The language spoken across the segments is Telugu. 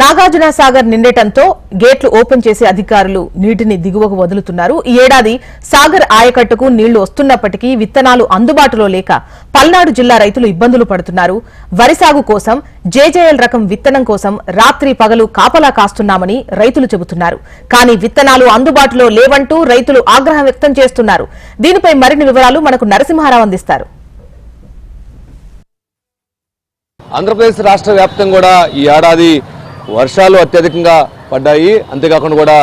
నాగార్జున సాగర్ నిండటంతో గేట్లు ఓపెన్ చేసే అధికారులు నీటిని దిగువకు వదులుతున్నారు. ఈ ఏడాది సాగర్ ఆయకట్టుకు నీళ్ళు వస్తున్నప్పటికీ విత్తనాలు అందుబాటులో లేక పల్నాడు జిల్లా రైతులు ఇబ్బందులు పడుతున్నారు. వరి సాగు కోసం జేజేఎల్ రకం విత్తనం కోసం రాత్రి పగలు కాపలా కాస్తున్నామని రైతులు చెబుతున్నారు. కానీ విత్తనాలు అందుబాటులో లేవంటూ రైతులు ఆగ్రహం వ్యక్తం చేస్తున్నారు. దీనిపై మరిన్ని వివరాలు మనకు నరసింహారావు అందిస్తారు. ఆంధ్రప్రదేశ్ రాష్ట్ర వ్యాప్తంగా కూడా ఈ ఏడాది వర్షాలు అత్యధికంగా పడ్డాయి. అంతేకాకుండా కూడా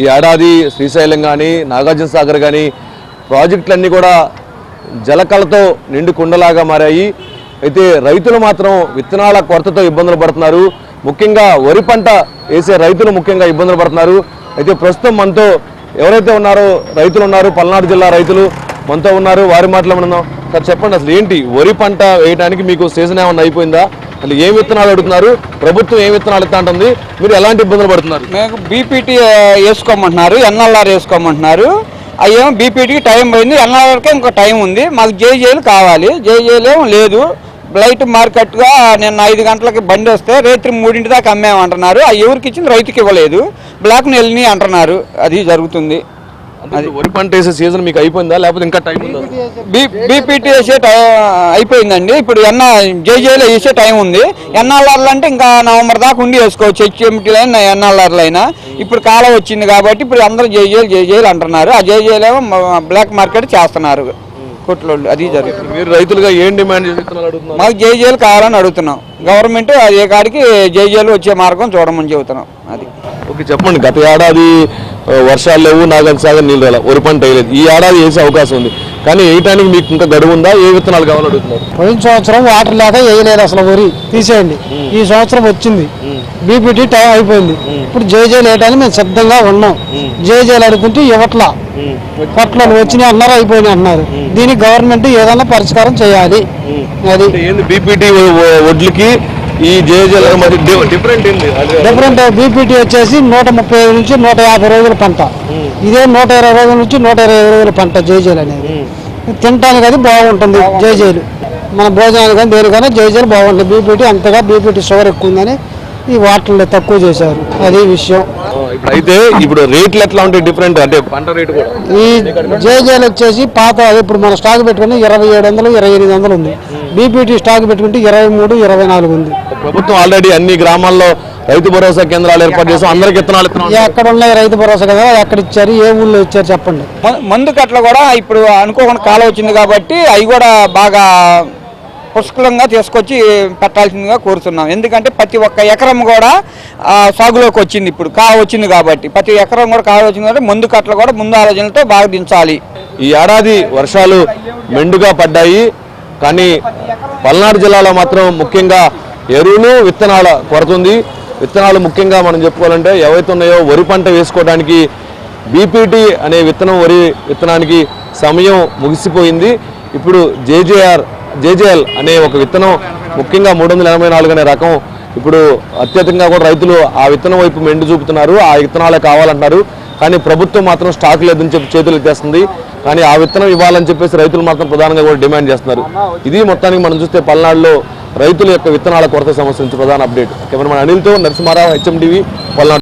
ఈ ఏడాది శ్రీశైలం కానీ నాగార్జున సాగర్ కానీ ప్రాజెక్టులన్నీ కూడా జలకళతో నిండు కుండలాగా మారాయి. అయితే రైతులు మాత్రం విత్తనాల కొరతతో ఇబ్బందులు పడుతున్నారు. ముఖ్యంగా వరి పంట వేసే రైతులు ముఖ్యంగా ఇబ్బందులు పడుతున్నారు. అయితే ప్రస్తుతం మనతో ఎవరైతే ఉన్నారో రైతులు ఉన్నారు పల్నాడు జిల్లా రైతులు మనతో ఉన్నారు. వారి మాటలు మనం సార్ చెప్పండి అసలు ఏంటి? వరి పంట వేయడానికి మీకు సీజన్ ఏమన్నా అయిపోయిందా? అసలు ఏ విత్తనాలు అడుగుతున్నారు? ప్రభుత్వం ఏ విత్తనాలు ఇస్తా ఉంటుంది మీరు ఎలాంటి ఇబ్బందులు పడుతున్నారు? మేము బీపీటీ వేసుకోమంటున్నారు ఎన్ఎల్ఆర్ వేసుకోమంటున్నారు. అయ్యేమో బీపీటీకి టైం పోయింది ఎన్ఆర్కే ఇంకో టైం ఉంది. మాకు జేజేలు కావాలి. జేజేలు లేదు. లైట్ మార్కెట్గా నిన్న ఐదు గంటలకి బండి వస్తే రాత్రి మూడింటి దాకా అమ్మేమంటున్నారు. ఆ ఎవరికి ఇచ్చింది? రైతుకి ఇవ్వలేదు. బ్లాక్ నెల్ని అంటున్నారు. అది జరుగుతుంది. ఇప్పుడు వరి పంట వేసే సీజన్ మీకు అయిపోయిందా? లేకపోతే ఇంకా టైం ఉందా? బీపీటీ వేసే అయిపోయిందండి. ఇప్పుడు ఎన్న జేజేలో వేసే టైం ఉంది. ఎన్ఆర్ఆర్లు అంటే ఇంకా నవంబర్ దాకా ఉండి వేసుకోవచ్చు. హెచ్ఎంటీలు అయినా ఎన్ఆర్ఆర్లు అయినా. ఇప్పుడు కాలం వచ్చింది కాబట్టి ఇప్పుడు అందరూ జేజేలు జేజేలు అంటున్నారు. ఆ జేజేలు ఏమో మ- బ్లాక్ మార్కెట్ చేస్తున్నారు. కొట్లోళ్ళు. అది జరుగుతుంది. మీరు రైతులుగా ఏం డిమాండ్ మాకు జేజేలు కావాలని అడుగుతున్నాం. గవర్నమెంట్ ఏ కాడికి జేజేలు వచ్చే మార్గం చూడమని చెబుతున్నాం. అది. ఓకే చెప్పండి. గత ఏడాది వర్షాలు లేవు నాగార్జున సాగర్ నీళ్ళు రాలే. వరి పంట వేయలేదు. ఈ ఏడాది వేసే అవకాశం ఉంది. కానీ వేయటానికి మీకు ఇంకా గడువు ఉందా? ఏ విత్తనాలు అడుగుతున్నారు. పోయిన సంవత్సరం వాటర్ లేక వేయలేదు అసలు వరి తీసేయండి. ఈ సంవత్సరం వచ్చింది. బీపీటీ టైం అయిపోయింది. ఇప్పుడు జేజేలు వేయడానికి మేము సిద్ధంగా ఉన్నాం. జేజేలు అడుగుతుంటే ఇవ్వట్లా. పట్ల వచ్చినాయి అన్నారు అయిపోయినాయి అన్నారు. దీనికి గవర్నమెంట్ ఏదైనా పరిష్కారం చేయాలి. అది. బీపీటీ వడ్లకి ఈ జేజేల డిఫరెంట్ డిఫరెంట్ బీపీటీ వచ్చేసి నూట ముప్పై ఐదు నుంచి నూట యాభై రోజుల పంట. ఇదే నూట ఇరవై రోజుల నుంచి నూట ఇరవై రోజుల పంట జేజేలు అనేది. తినటానికి అది బాగుంటుంది జేజేలు. మన భోజనానికి కానీ దేనికైనా జేజేలు బాగుంటుంది. బీపీటీ అంతగా బీపీటీ షుగర్ ఎక్కువ ఉందని ఈ వాటర్లో తక్కువ చేశారు. అది విషయం. ఇప్పుడు అయితే ఇప్పుడు రేట్లు ఎట్లా ఉంటాయి డిఫరెంట్ అంటే పంట రేటు కూడా. ఈ జేజేలు వచ్చేసి పాత ఇప్పుడు మన స్టాక్ పెట్టుకుని ఇరవై ఏడు వందలు ఇరవై ఎనిమిది వందలు ఉంది. బీపీటీ స్టాక్ పెట్టుకుంటే ఇరవై మూడు ఇరవై నాలుగు ఉంది. ప్రభుత్వం ఆల్రెడీ అన్ని గ్రామాల్లో రైతు భరోసా కేంద్రాలు ఏర్పాటు చేసాం అందరికి విత్తనాలు ఎక్కడ ఉన్నాయి రైతు భరోసా కదా ఎక్కడ ఇచ్చారు ఏ ఊళ్ళో ఇచ్చారు చెప్పండి. మందు కట్ల కూడా ఇప్పుడు అనుకోకుండా కాలం వచ్చింది కాబట్టి అవి కూడా బాగా పుష్కలంగా తీసుకొచ్చి పెట్టాల్సిందిగా కోరుతున్నాం. ఎందుకంటే ప్రతి ఒక్క ఎకరం కూడా సాగులోకి వచ్చింది ఇప్పుడు. కా వచ్చింది కాబట్టి. ప్రతి ఎకరం కూడా కాలం వచ్చింది కాబట్టి ముందు కట్టలు కూడా ముందు ఆలోచనలతో బాగా దించాలి. ఈ ఏడాది వర్షాలు మెండుగా పడ్డాయి. కానీ పల్నాడు జిల్లాలో మాత్రం ముఖ్యంగా ఎరువులు విత్తనాల కొరత ఉంది విత్తనాలు ముఖ్యంగా మనం చెప్పుకోవాలంటే ఏవైతే ఉన్నాయో వరి పంట వేసుకోవడానికి బీపీటీ అనే విత్తనం వరి విత్తనానికి సమయం ముగిసిపోయింది. ఇప్పుడు జేజేఆర్ జేజేఎల్ అనే ఒక విత్తనం ముఖ్యంగా మూడు వందల ఎనభై నాలుగు అనే రకం ఇప్పుడు అత్యధికంగా కూడా రైతులు ఆ విత్తనం వైపు మెండు చూపుతున్నారు. ఆ విత్తనాలే కావాలంటున్నారు. కానీ ప్రభుత్వం మాత్రం స్టాక్ లేదని చెప్పి చేతులు ఎత్తేస్తుంది. కానీ ఆ విత్తనం ఇవ్వాలని చెప్పేసి రైతులు మాత్రం ప్రధానంగా కూడా డిమాండ్ చేస్తున్నారు. ఇది మొత్తానికి మనం చూస్తే పల్నాడులో రైతుల యొక్క విత్తనాల కొరత సమస్య నుంచి ప్రధాన అప్డేట్. కెమెరామెన్ అనిల్తో నరసింహారావు హెచ్ఎండివి పల్నాడు.